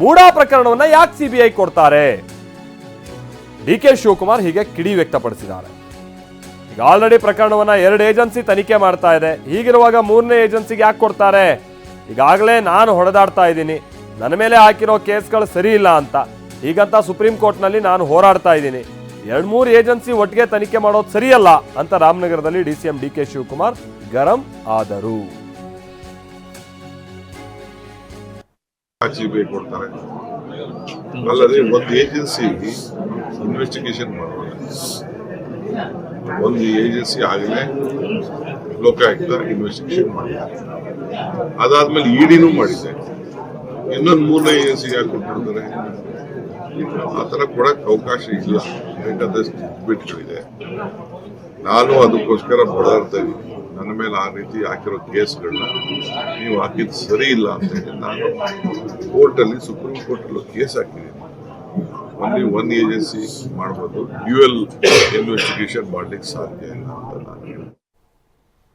ಮೂಡಾ ಪ್ರಕರಣವನ್ನ ಯಾಕೆ ಸಿಬಿಐ ಕೊಡ್ತಾರೆ? D K Shivakumar ಹೀಗೆ ಕಿಡಿ ವ್ಯಕ್ತಪಡಿಸಿದ್ದಾರೆ. ಈಗ ಆಲ್ರೆಡಿ ಪ್ರಕರಣವನ್ನ ಎರಡು ಏಜೆನ್ಸಿ ತನಿಖೆ ಮಾಡ್ತಾ ಇದೆ. ಹೀಗಿರುವಾಗ ಮೂರನೇ ಏಜೆನ್ಸಿಗೆ ಯಾಕೆ ಕೊಡ್ತಾರೆ? ಈಗಾಗಲೇ ನಾನು ಹೊಡೆದಾಡ್ತಾ ಇದ್ದೀನಿ. ನನ್ನ ಮೇಲೆ ಹಾಕಿರೋ ಕೇಸ್ಗಳು ಸರಿ ಇಲ್ಲ ಅಂತ. ಹೀಗಂತ ಸುಪ್ರೀಂ ಕೋರ್ಟ್ನಲ್ಲಿ ನಾನು ಹೋರಾಡ್ತಾ ಇದ್ದೀನಿ. ಎರಡು ಮೂರು ಏಜೆನ್ಸಿ ಒಟ್ಟಿಗೆ ತನಿಖೆ ಮಾಡೋದು ಸರಿಯಲ್ಲ ಅಂತ ರಾಮನಗರದಲ್ಲಿ D C M D K Shivakumar ಗರಂ ಆದರು. ಸಿಬಿಐ ಕೊಡ್ತಾರೆ. ಅಲ್ಲದೆ ಒಂದು ಏಜೆನ್ಸಿ ಇನ್ವೆಸ್ಟಿಗೇಷನ್ ಮಾಡೋಲ್ಲ ಒಂದು ಏಜೆನ್ಸಿ ಆಗಲೇ ಲೋಕಾಯುಕ್ತ ಇನ್ವೆಸ್ಟಿಗೇಷನ್ ಮಾಡಿದ್ದಾರೆ. ಅದಾದ್ಮೇಲೆ ಇಡಿನೂ ಮಾಡಿದೆ ಇನ್ನೊಂದು ಮೂರನೇ ಏಜೆನ್ಸಿಗೆ ಯಾಕೆ ಕೊಟ್ಬಿಡ್ತಾರೆ? ಆ ಥರ ಕೊಡಕ್ಕೆ ಅವಕಾಶ ಇಲ್ಲ. ಬೇಕಾದಷ್ಟು ಬಿಟ್ಗಳಿದೆ ನಾನು ಅದಕ್ಕೋಸ್ಕರ ಬಡಾಡ್ತಾ ನನ್ನ ಮೇಲೆ ಆ ರೀತಿ ಹಾಕಿರೋ ಕೇಸ್ಗಳನ್ನ ನೀವು ಹಾಕಿದ್ದು ಸರಿ ಇಲ್ಲ ಅಂತ ಹೇಳಿ ನಾನು ಕೋರ್ಟಲ್ಲಿ ಸುಪ್ರೀಂ ಕೋರ್ಟಲ್ಲೂ ಕೇಸ್ ಹಾಕಿದ್ದೀನಿ. ಒನ್ಲಿ ಒನ್ ಏಜೆನ್ಸಿ ಮಾಡ್ಬೋದು. ಡ್ಯೂಯಲ್ ಇನ್ವೆಸ್ಟಿಗೇಷನ್ ಮಾಡ್ಲಿಕ್ಕೆ ಸಾಧ್ಯ ಇಲ್ಲ ಅಂತ ನಾನು